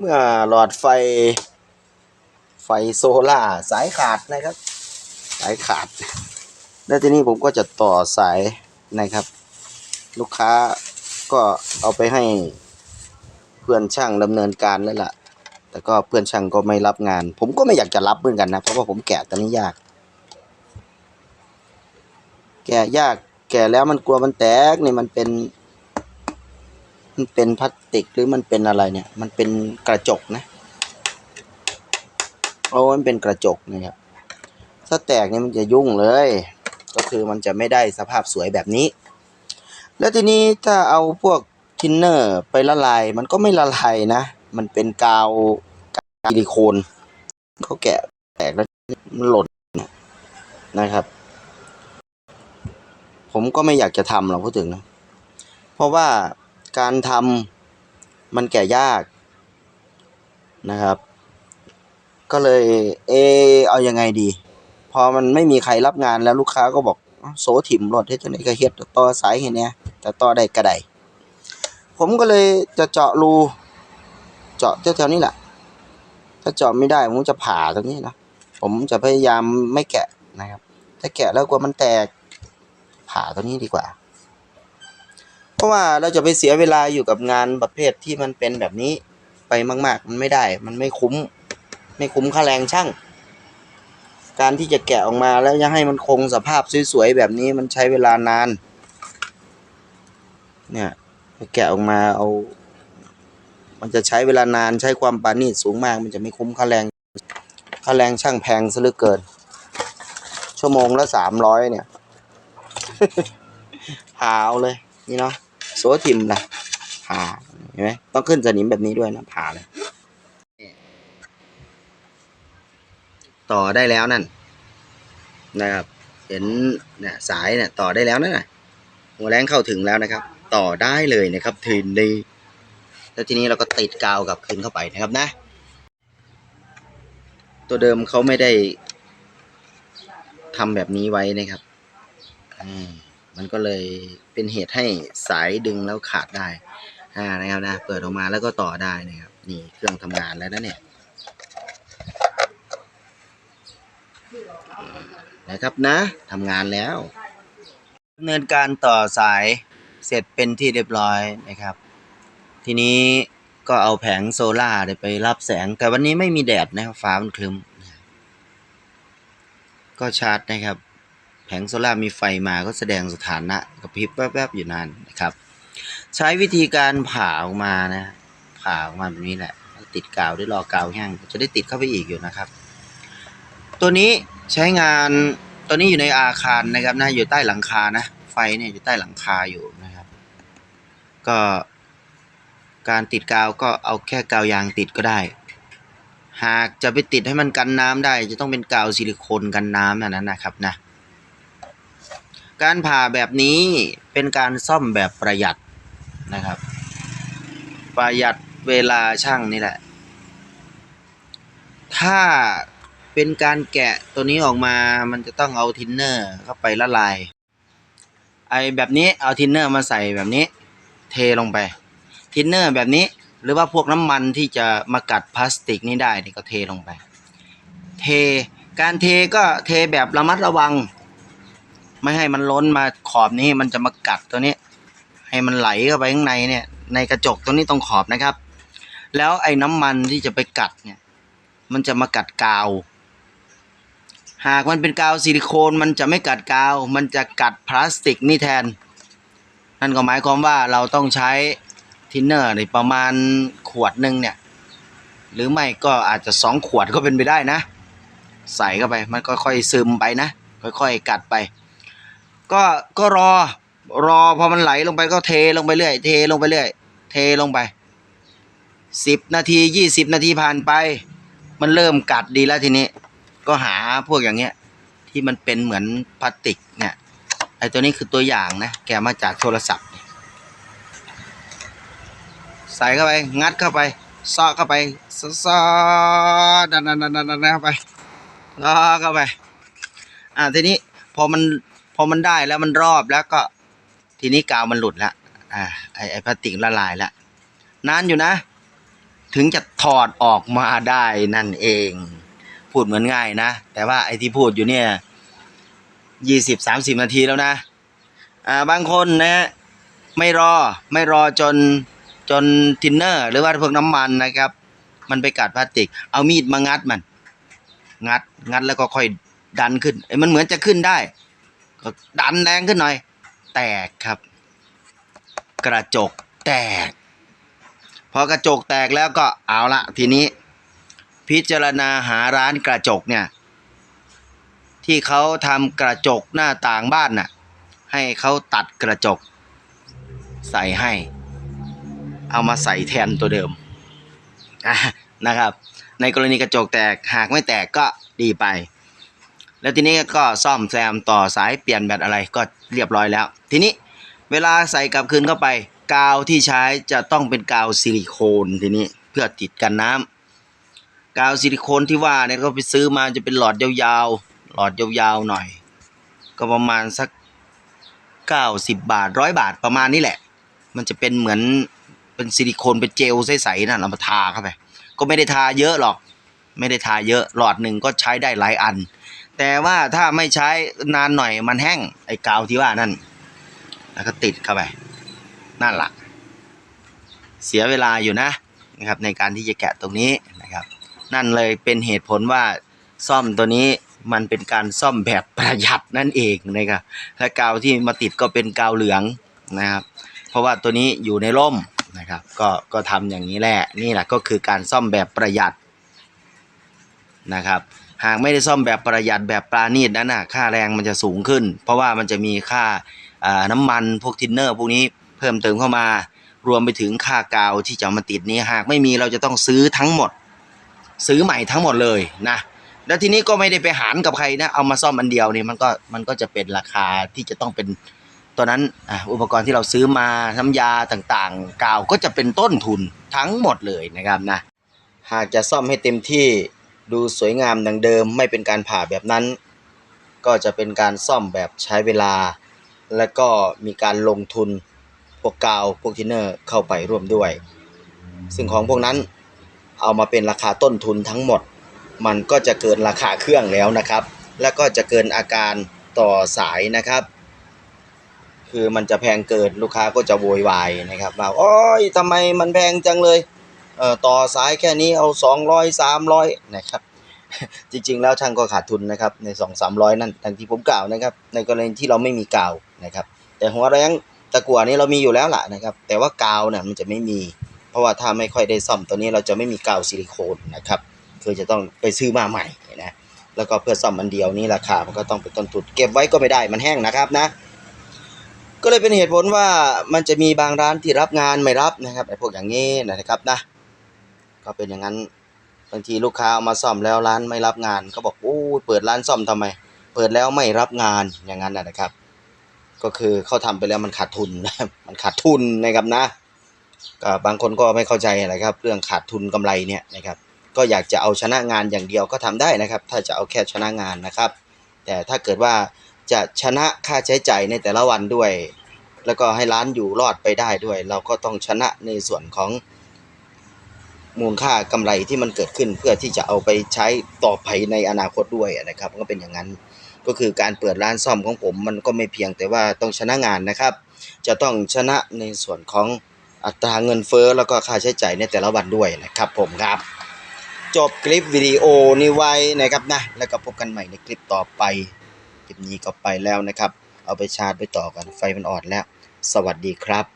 เมื่อหลอดไฟ ไฟโซล่าสายขาดนะครับ สายขาด แล้วทีนี้ผมก็จะต่อสายนะครับ ลูกค้าก็เอาไปให้เพื่อนช่างดำเนินการแล้วล่ะ แต่ก็เพื่อนช่างก็ไม่รับงาน ผมก็ไม่อยากจะรับเหมือนกันนะ เพราะว่าผมแกะตอนนี้ยาก แกะยาก แกะแล้วมันกลัวมันแตกนี่มันเป็น มันเป็นพลาสติกหรือมันเป็นอะไรเนี่ย มันเป็นกระจกนะโอ้มันเป็นกระจกนะครับ ถ้าแตกเนี่ยมันจะยุ่งเลย ก็คือมันจะไม่ได้สภาพสวยแบบนี้ แล้วทีนี้ถ้าเอาพวกทินเนอร์ไปละลาย มันก็ไม่ละลายนะ มันเป็นกาวกาวซิลิโคนเขาแกะแตกแล้วมันหล่นนะครับ ผมก็ไม่อยากจะทำหรอกพูดถึงนะ เพราะว่า การทำมันแก่ยากนะครับ ก็เลยเอเอายังไงดี พอมันไม่มีใครรับงานแล้วลูกค้าก็บอกโสถิ่มรถเฮ็ดจังไดก็เฮ็ดต่อสายเห็นเนี่ยแต่ต่อได้ก็ได้ผมก็เลยจะเจาะรู เจาะแถวๆนี้แหละ ถ้าเจาะไม่ได้ผมจะผ่าตรงนี้นะ ผมจะพยายามไม่แกะนะครับ ถ้าแกะแล้วกลัวมันแตกผ่าตรงนี้ดีกว่า เพราะว่าเราจะไปเสียเวลาอยู่กับงานประเภทที่มันเป็นแบบนี้ไปมาก ๆ มันไม่ได้ มันไม่คุ้ม ไม่คุ้มค่าแรงช่าง การที่จะแกะออกมาแล้วยังให้มันคงสภาพสวยๆแบบนี้มันใช้เวลานาน เนี่ยแกะออกมาเอา มันจะใช้เวลานานใช้ความปาณีตสูงมาก มันจะไม่คุ้มค่าแรงค่าแรงช่างแพงซะเหลือเกิน ชั่วโมงละสามร้อยเนี่ยหาเอาเลย นี่เนาะ โซทิมนะผ่าเห็นไหมต้องขึ้นสนิมแบบนี้ด้วยนะผ่าเลยต่อได้แล้วนั่นนะครับ เห็นเนี่ยสายเนี่ยต่อได้แล้วนั่นนะหัวแรงเข้าถึงแล้วนะครับ ต่อได้เลยนะครับทีนี้แล้วทีนี้เราก็ติดกาวกับคืนเข้าไปนะครับนะ ตัวเดิมเขาไม่ได้ทำแบบนี้ไว้นะครับ อืม มันก็เลยเป็นเหตุให้สายดึงแล้วขาดได้อ่านะครับนะเปิดออกมาแล้วก็ต่อได้นะครับนี่เครื่องทำงานแล้วนะเนี่ยนะครับนะทำงานแล้วดำเนินการต่อสายเสร็จเป็นที่เรียบร้อยนะครับ ทีนี้ก็เอาแผงโซล่าร์เนี่ยไปรับแสง แต่วันนี้ไม่มีแดดนะครับฟ้ามันคลึ้มก็ชาร์จนะครับ แผงโซล่าร์มีไฟมาก็แสดงสถานะกระพริบแวบๆอยู่นานนะครับ ใช้วิธีการผ่าออกมานะผ่าออกมาแบบนี้แหละ ติดกาวด้วยรอกาวแห้งจะได้ติดเข้าไปอีกอยู่นะครับ ตัวนี้ใช้งานตัวนี้อยู่ในอาคารนะครับนะอยู่ใต้หลังคานะ ไฟเนี่ยอยู่ใต้หลังคาอยู่นะครับ ก็การติดกาวก็เอาแค่กาวยางติดก็ได้ หากจะไปติดให้มันกันน้ำได้ จะต้องเป็นกาวซิลิโคนกันน้ำนั่นนะครับนะ การผ่าแบบนี้เป็นการซ่อมแบบประหยัดนะครับ ประหยัดเวลาช่างนี่แหละ ถ้าเป็นการแกะตัวนี้ออกมามันจะต้องเอาทินเนอร์เข้าไปละลาย ไอแบบนี้เอาทินเนอร์มาใส่แบบนี้ เทลงไป ทินเนอร์แบบนี้หรือว่าพวกน้ำมันที่จะมากัดพลาสติกนี้ได้นี่ก็เทลงไป เทการเทก็เทแบบระมัดระวัง ไม่ให้มันล้นมาขอบนี้มันจะมากัดตัวนี้ ให้มันไหลเข้าไปข้างในเนี่ย ในกระจกตรงนี้ตรงขอบนะครับ แล้วไอ้น้ำมันที่จะไปกัดเนี่ย มันจะมากัดกาว หากมันเป็นกาวซิลิโคนมันจะไม่กัดกาว มันจะกัดพลาสติกนี่แทน นั่นก็หมายความว่าเราต้องใช้ทินเนอร์ในประมาณขวดหนึ่งเนี่ย หรือไม่ก็อาจจะสองขวดก็เป็นไปได้นะ ใส่เข้าไปมันก็ค่อยซึมไปนะ ค่อยๆกัดไป ก็ก็รอ รอพอมันไหลลงไปก็เทลงไปเรื่อย เทลงไปเรื่อย เทลงไปสิบนาทียี่สิบนาทีผ่านไป มันเริ่มกัดดีแล้วทีนี้ ก็หาพวกอย่างเงี้ย ที่มันเป็นเหมือนพลาสติกเนี่ยไอตัวนี้คือตัวอย่างนะ แกมาจากโทรศัพท์ ใส่เข้าไป งัดเข้าไปซ้อเข้าไปซ้อซ้อดันดันดันดันดันเข้าไปล้อเข้าไป อ่าทีนี้พอมัน พอมันได้แล้วมันรอบแล้วก็ ทีนี้กาวมันหลุดละอ่าไอไอพลาสติกละลายละนานอยู่นะ ถึงจะถอดออกมาได้นั่นเอง พูดเหมือนง่ายนะ แต่ว่าไอ้ที่พูดอยู่เนี่ยยี่สิบสามสิบนาทีแล้วนะอ่าบางคนนะ ไม่รอไม่รอจนจนทินเนอร์ หรือว่าพวกน้ำมันนะครับ มันไปกัดพลาสติก เอามีดมางัดมัน งัดงัดแล้วก็ค่อยดันขึ้นเอ้มันเหมือนจะขึ้นได้ ก็ดันแรงขึ้นหน่อย แตกครับ กระจกแตก พอกระจกแตกแล้วก็เอาละทีนี้ พิจารณาหาร้านกระจกเนี่ยที่เขาทำกระจกหน้าต่างบ้านน่ะให้เขาตัดกระจก ใส่ให้ เอามาใส่แทนตัวเดิมนะครับ ในกรณีกระจกแตกหากไม่แตกก็ดีไป แล้วทีนี้ก็ซ่อมแซมต่อสายเปลี่ยนแบตอะไรก็เรียบร้อยแล้ว ทีนี้เวลาใส่กลับคืนเข้าไปกาวที่ใช้จะต้องเป็นกาวซิลิโคนทีนี้เพื่อติดกันน้ำกาวซิลิโคนที่ว่าเนี่ยก็ไปซื้อมาจะเป็นหลอดยาวๆ หลอดยาวๆหน่อย ก็ประมาณสัก90บาทร้อยบาทประมาณนี้แหละ มันจะเป็นเหมือนเป็นซิลิโคนเป็นเจลใสๆนั่นเอามาทาเข้าไป ก็ไม่ได้ทาเยอะหรอก ไม่ได้ทาเยอะหลอดหนึ่งก็ใช้ได้หลายอัน แต่ว่าถ้าไม่ใช้นานหน่อยมันแห้งไอ้กาวที่ว่านั่น แล้วก็ติดเข้าไปนั่นล่ะ เสียเวลาอยู่นะนะครับ ในการที่จะแกะตรงนี้นะครับ นั่นเลยเป็นเหตุผลว่าซ่อมตัวนี้มันเป็นการซ่อมแบบประหยัดนั่นเองนะครับและกาวที่มาติดก็เป็นกาวเหลืองนะครับ เพราะว่าตัวนี้อยู่ในร่มนะครับ ก็ก็ทำอย่างนี้แหละนี่แหละก็คือการซ่อมแบบประหยัดนะครับ หากไม่ได้ซ่อมแบบประหยัดแบบปราณีตนั้นน่ะค่าแรงมันจะสูงขึ้น เพราะว่ามันจะมีค่าน้ำมันพวกทินเนอร์พวกนี้เพิ่มเติมเข้ามารวมไปถึงค่ากาวที่จะมาติดนี้หากไม่มีเราจะต้องซื้อทั้งหมด ซื้อใหม่ทั้งหมดเลยนะแล้วทีนี้ก็ไม่ได้ไปหารกับใครนะเอามาซ่อมอันเดียวเนี่ยมันก็มันก็จะเป็นราคาที่จะต้องเป็นตัวนั้นอะอุปกรณ์ที่เราซื้อมาน้ำยาต่างๆ กาวก็จะเป็นต้นทุนทั้งหมดเลยนะครับนะหากจะซ่อมให้เต็มที่ ดูสวยงามดังเดิมไม่เป็นการผ่าแบบนั้น ก็จะเป็นการซ่อมแบบใช้เวลา และก็มีการลงทุนพวกกาวพวกทินเนอร์เข้าไปร่วมด้วย ซึ่งของพวกนั้นเอามาเป็นราคาต้นทุนทั้งหมด มันก็จะเกินราคาเครื่องแล้วนะครับ แล้วก็จะเกินอาการต่อสายนะครับ คือมันจะแพงเกินลูกค้าก็จะโวยวายนะครับว่าโอ้ยทำไมมันแพงจังเลย ต่อสายแค่นี้เอา 200 300นะครับจริงๆ แล้วช่างก็ขาดทุนนะครับใน 2 300 นั่นทังที่ผมกล่าวนะครับ ในกรณีที่เราไม่มีกาวนะครับ แต่หัวแรงตะกั่วนี้เรามีอยู่แล้วล่ะนะครับ แต่ว่ากาวเนี่ยมันจะไม่มี เพราะว่าถ้าไม่ค่อยได้ซ่อมตัวนี้เราจะไม่มีกาวซิลิโคนนะครับคือจะต้องไปซื้อมาใหม่นะแล้วก็เพื่อซ่อมอันเดียวนี่ราคามันก็ต้องเป็นต้นทุนเก็บไว้ก็ไม่ได้มันแห้งนะครับนะ ก็เลยเป็นเหตุผลว่ามันจะมีบางร้านที่รับงานไม่รับนะครับไอ้พวกอย่างนี้นะครับนะ ก็เป็นอย่างนั้นบางทีลูกค้าเอามาซ่อมแล้วร้านไม่รับงาน ก็บอกโอ้เปิดร้านซ่อมทำไม เปิดแล้วไม่รับงานอย่างนั้นนะนะครับ ก็คือเขาทำไปแล้วมันขาดทุนมันขาดทุนนะครับนะก็บางคนก็ไม่เข้าใจนะครับ เรื่องขาดทุนกำไรเนี่ยนะครับก็อยากจะเอาชนะงานอย่างเดียวก็ทำได้นะครับ ถ้าจะเอาแค่ชนะงานนะครับ แต่ถ้าเกิดว่าจะชนะค่าใช้จ่ายในแต่ละวันด้วย แล้วก็ให้ร้านอยู่รอดไปได้ด้วย เราก็ต้องชนะในส่วนของ มูลค่ากำไรที่มันเกิดขึ้นเพื่อที่จะเอาไปใช้ต่อไปในอนาคตด้วยนะครับ ก็เป็นอย่างนั้นก็คือการเปิดร้านซ่อมของผมมันก็ไม่เพียงแต่ว่าต้องชนะงานนะครับ จะต้องชนะในส่วนของอัตราเงินเฟ้อแล้วก็ค่าใช้จ่ายในแต่ละวันด้วยนะครับ ผมครับ จบคลิปวิดีโอนี้ไว้นะครับนะแล้วก็พบกันใหม่ในคลิปต่อไปคลิปนี้ก็ไปแล้วนะครับ เอาไปชาร์จไปต่อกันไฟมันอ่อนแล้ว สวัสดีครับ